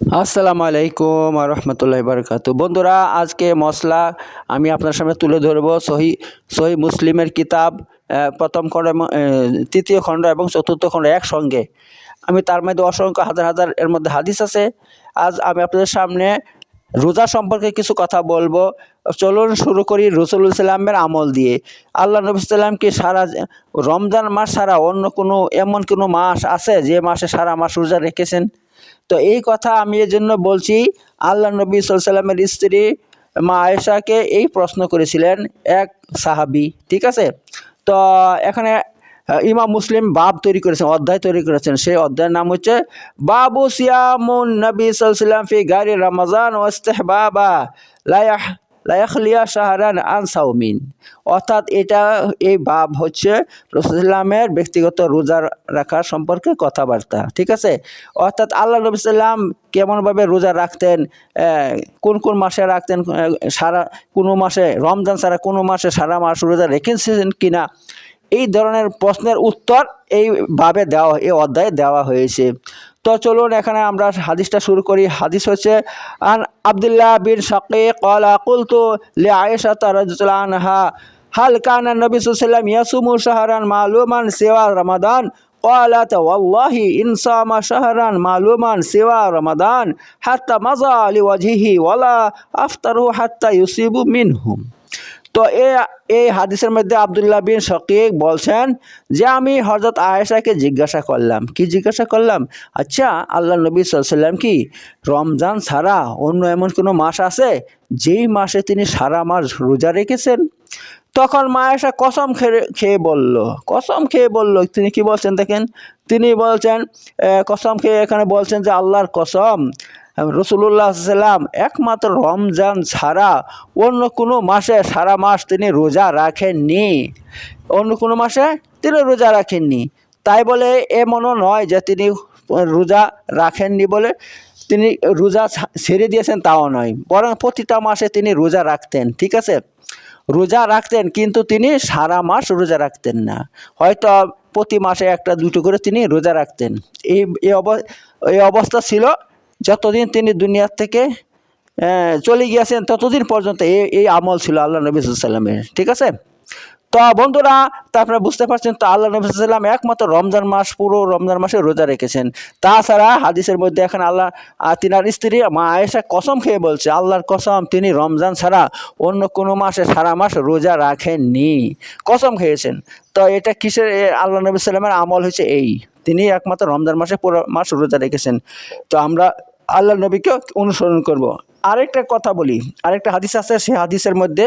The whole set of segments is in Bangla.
আসসালামু আলাইকুম রহমতুল্লাহ বারকাত বন্ধুরা, আজকে মশলা আমি আপনার সামনে তুলে ধরবো সহি সহি মুসলিমের কিতাব প্রথম খণ্ড তৃতীয় খণ্ড এবং চতুর্থ খণ্ড একসঙ্গে। আমি তার মধ্যে অসংখ্য হাজার হাজার এর মধ্যে হাদিস আছে। আজ আমি আপনাদের সামনে রোজা সম্পর্কে কিছু কথা বলব। চলুন শুরু করি রসুল সাল্লামের আমল দিয়ে। আল্লাহ নবী সাল্লাম কি সারা রমজান মাস ছাড়া অন্য কোনো, এমন কোনো মাস আছে যে মাসে সারা মাস রোজা রেখেছেন? তো এই কথা আমি এর জন্য বলছি, আল্লাহ নবী সাল্লামের স্ত্রী মা আয়েশাকে এই প্রশ্ন করেছিলেন এক সাহাবি, ঠিক আছে? তো এখানে ইমা মুসলিম বাব তৈরি করেছেন, অধ্যায় তৈরি করেছেন। সেই অধ্যায়ের নাম হচ্ছে, বাবু সিয়ামুন নবী সাল্লাম ফি গাড়ি রমজান ওয়াস্তেহবাবা লায়াহ লায়াখলিয়া শাহরান আন সাউমিন অর্থাৎ এটা, এই বাব হচ্ছে রসুলামের ব্যক্তিগত রোজা রাখা সম্পর্কে কথাবার্তা, ঠিক আছে? অর্থাৎ আল্লাহ নবী সাল্লাম কেমনভাবে রোজা রাখতেন কোন কোন মাসে রাখতেন সারা, কোনো মাসে, রমজান সারা কোনো মাসে সারা মাস রোজা রেখেছেন কিনা? এই ধরনের প্রশ্নের উত্তর এই ভাবে দেওয়া, এই অধ্যায়ে দেওয়া হয়েছে। তো চলুন এখানে আমরা হাদিসটা শুরু করি হাদিস হচ্ছে আন আবদুল্লাহ বিন শাকিক ক্বালা কুলতু লিআয়েশা রাদিয়াল্লাহু আনহা হাল কানা নবী সাল্লাল্লাহু আলাইহি ওয়াসাল্লাম ইয়াসুমু শাহরান মালুমান সিওয়া রমাদান قالت والله إن صام شهرا معلوما سوى رمضان حتى مضى لوجهه ولا أفطره حتى يصيب منهم তো এই হাদিসের মধ্যে আবদুল্লাহ বিন শকিক বলছেন যে আমি হজরত আয়েশাকে জিজ্ঞাসা করলাম। কি জিজ্ঞাসা করলাম? আচ্ছা আল্লাহ নবী সাল্লাম কি রমজান ছাড়া অন্য এমন কোনো মাস আছে? যেই মাসে তিনি সারা মাস রোজা রেখেছেন। তখন মা আয়েশা কসম খেয়ে খেয়ে বলল, কসম খেয়ে বলল, তিনি কি বলছেন দেখেন? তিনি বলছেন কসম খেয়ে এখানে বলছেন যে আল্লাহর কসম। রসুল্লাহ সাল্লাম একমাত্র রমজান ছাড়া অন্য কোনো মাসে, সারা মাস তিনি রোজা রাখেননি। অন্য কোনো মাসে তিনি রোজা রাখেননি। তাই বলে এমনও নয় যে তিনি রোজা রাখেননি বলে তিনি রোজা ছেড়ে দিয়েছেন, তাও নয়। বরং প্রতিটা মাসে তিনি রোজা রাখতেন, ঠিক আছে? রোজা রাখতেন, কিন্তু তিনি সারা মাস রোজা রাখতেন না। হয়তো প্রতি মাসে একটা, দুটো করে তিনি রোজা রাখতেন। এই এই অব- এই অবস্থা ছিল যতদিন তিনি দুনিয়ার থেকে চলে গিয়েছেন, ততদিন পর্যন্ত এই এই আমল ছিল আল্লাহ নবী সাল্লামের ঠিক আছে? তো বন্ধুরা, তা আপনারা বুঝতে পারছেন, তো আল্লাহ নবী সাল্লাম একমাত্র রমজান মাস পুরো রমজান মাসে রোজা রেখেছেন। তাছাড়া হাদিসের মধ্যে এখন আল্লাহ তিনার স্ত্রী মা আয়েশা কসম খেয়ে বলছে, আল্লাহর কসম, তিনি রমজান ছাড়া অন্য কোনো মাসে, সারা মাস রোজা রাখেননি। কসম খেয়েছেন। তো এটা কিসের আল্লাহ নবী সাল্লামের আমল হয়েছে এই। তিনি একমাত্র রমজান মাসে পুরো মাস রোজা রেখেছেন। তো আমরা আল্লাহ নবীকে অনুসরণ করব। আরেকটা কথা বলি, আরেকটা হাদিস আছে, সেই হাদিসের মধ্যে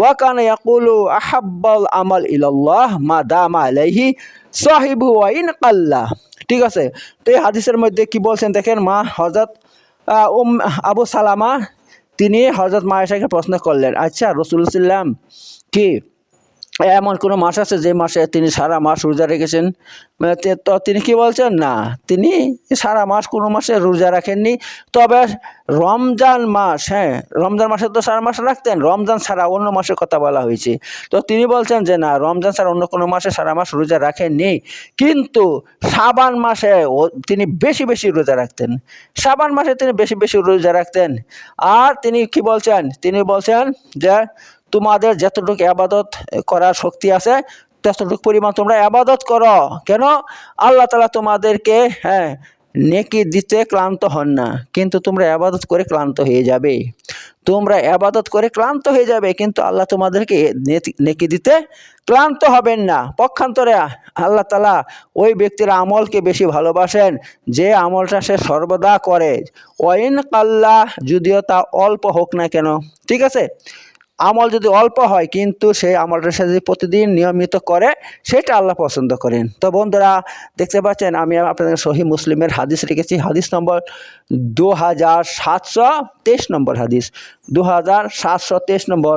ওয়াকান ইয়াকুলু আহাব্বাল আমাল ইলাল্লাহ মা দাম আলাইহি সাহিবু ওয়াইন কাল্লা ঠিক আছে? তো এই হাদিসের মধ্যে কি বলছেন দেখেন, মা হজরত উম, আবু সালামা, তিনি হজরত মায়েশাকে প্রশ্ন করলেন আচ্ছা রসুল্লাম কি এমন কোনো মাস আছে যে মাসে তিনি সারা মাস রোজা রেখেছেন? মানে তো তিনি কি বলছেন? না, তিনি সারা মাস কোনো মাসে রোজা রাখেননি। তবে রমজান মাস হ্যাঁ রমজান মাসে তো সারা মাস রাখতেন, রমজান ছাড়া অন্য মাসের কথা বলা হয়েছে। তো তিনি বলছেন যে, না, রমজান ছাড়া অন্য কোনো মাসে সারা মাস রোজা রাখেননি। কিন্তু সাবান মাসে তিনি বেশি বেশি রোজা রাখতেন। সাবান মাসে তিনি বেশি বেশি রোজা রাখতেন। আর তিনি কি বলছেন? তিনি বলছেন যে তোমাদের যতটুকু আবাদত করার শক্তি আছে, ততটুকু পরিমাণ তোমরা আবাদত করো। কেন? আল্লাহ তালা তোমাদেরকে হ্যাঁ নেকি দিতে ক্লান্ত হন না, কিন্তু তোমরা আবাদত করে ক্লান্ত হয়ে যাবে। তোমরা আবাদত করে ক্লান্ত হয়ে যাবে, কিন্তু আল্লাহ তোমাদেরকে নেকি দিতে ক্লান্ত হবেন না। পক্ষান্তরে আল্লাহ তালা ওই ব্যক্তির আমলকে বেশি ভালোবাসেন, যে আমলটা সে সর্বদা করে। ওয়াইন কাল্লা, যদিও তা অল্প হোক না কেন। ঠিক আছে? আমল যদি অল্প হয়, কিন্তু সেই আমলটা সে যদি প্রতিদিন নিয়মিত করে, সেটা আল্লাহ পছন্দ করেন। তো বন্ধুরা, দেখতে পাচ্ছেন, আমি আপনাদের সহি মুসলিমের হাদিস রেখেছি। হাদিস নম্বর দু হাজার সাতশো তেইশ নম্বর হাদিস। দু হাজার সাতশো তেইশ নম্বর,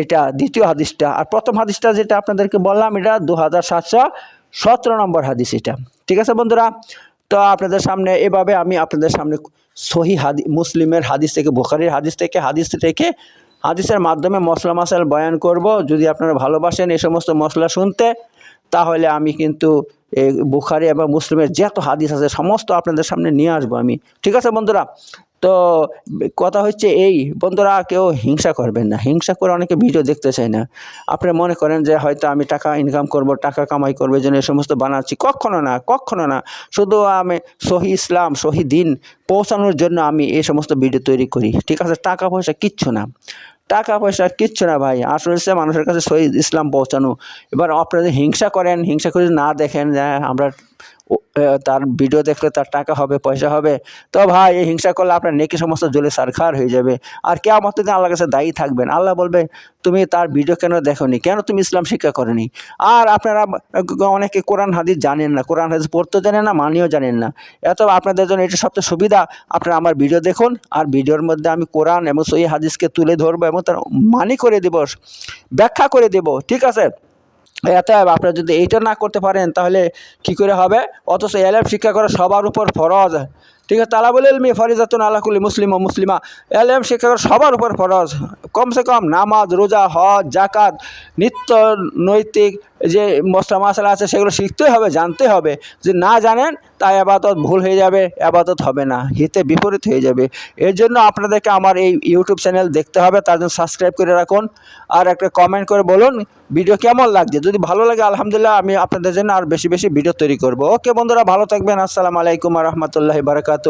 এটা দ্বিতীয় হাদিসটা। আর প্রথম হাদিসটা যেটা আপনাদেরকে বললাম, এটা দু হাজার সাতশো সতেরো নম্বর হাদিস এটা। ঠিক আছে বন্ধুরা? তো আপনাদের সামনে এভাবে আমি আপনাদের সামনে সহি হাদি, মুসলিমের হাদিস থেকে, বুখারির হাদিস থেকে হাদিস থেকে হাদিসের মাধ্যমে মশলা মশাল বয়ান করব। যদি আপনারা ভালোবাসেন এই সমস্ত মশলা শুনতে, তাহলে আমি কিন্তু এই বুখারি এবং মুসলিমের যত হাদিস আছে, সমস্ত আপনাদের সামনে নিয়ে আসব আমি। ঠিক আছে বন্ধুরা? তো কথা হচ্ছে এই, বন্ধুরা কেউ হিংসা করবেন না। হিংসা করে অনেকে ভিডিও দেখতে চায় না। আপনি মনে করেন যে হয়তো আমি টাকা ইনকাম করব, টাকা কামাই করব জন্য এই সমস্ত বানাচ্ছি। কখনো না কখনো না। শুধু আমি সহি ইসলাম, সহি দিন পৌঁছানোর জন্য আমি এই সমস্ত ভিডিও তৈরি করি। ঠিক আছে? টাকা পয়সা কিচ্ছু না। টাকা পয়সা কিচ্ছু না ভাই। আসলে হচ্ছে মানুষের কাছে শহীদ ইসলাম পৌঁছানো। এবার আপনারা হিংসা করেন, হিংসা করে না দেখেন আমরা তার ভিডিও দেখলে তার টাকা হবে, পয়সা হবে। তো ভাই, এই হিংসা করলে আপনার নেকি সমস্ত জ্বলে সারখার হয়ে যাবে। আর কে আমার দিন আল্লাহর কাছে দায়ী থাকবেন। আল্লাহ বলবে, তুমি তার ভিডিও কেন দেখোনি? কেন তুমি ইসলাম শিক্ষা করনি? আর আপনারা অনেকে কোরআন, হাদিস জানেন না। কোরআন, হাদিস পড়তে জানেন না, মানিও জানেন না। এত আপনাদের জন্য এটা সবচেয়ে সুবিধা। আপনারা আমার ভিডিও দেখুন, আর ভিডিওর মধ্যে আমি কোরআন এবং সই হাদিসকে তুলে ধরবো এবং তার মানি করে দেব, ব্যাখ্যা করে দেব। ঠিক আছে? এত আপনারা যদি এইটা না করতে পারেন, তাহলে কি করে হবে? অথচ এলএম শিক্ষা করা সবার উপর ফরজ। ঠিক আছে? তালা বলে এলমি ফরিজাতুন আলাকুলি মুসলিম ও মুসলিমা। এলএম শিক্ষা করা সবার উপর ফরজ। কমসে কম নামাজ, রোজা, হজ জাকাত নিত্য নৈতিক যে মশলা মশলা আছে সেগুলো শিখতেই হবে জানতে হবে। যে না জানেন, তাই আবাদত ভুল হয়ে যাবে আবাদত হবে না, হিতে বিপরীত হয়ে যাবে। এর জন্য আপনাদেরকে আমার এই ইউটিউব চ্যানেল দেখতে হবে, তার জন্য সাবস্ক্রাইব করে রাখুন। আর একটা কমেন্ট করে বলুন ভিডিও কেমন লাগছে? যদি ভালো লাগে, আলহামদুলিল্লাহ, আমি আপনাদের জন্য আর বেশি বেশি ভিডিও তৈরি করব। ওকে বন্ধুরা, ভালো থাকবেন। আসসালামু আলাইকুম রহমতুল্লাহ বারকাত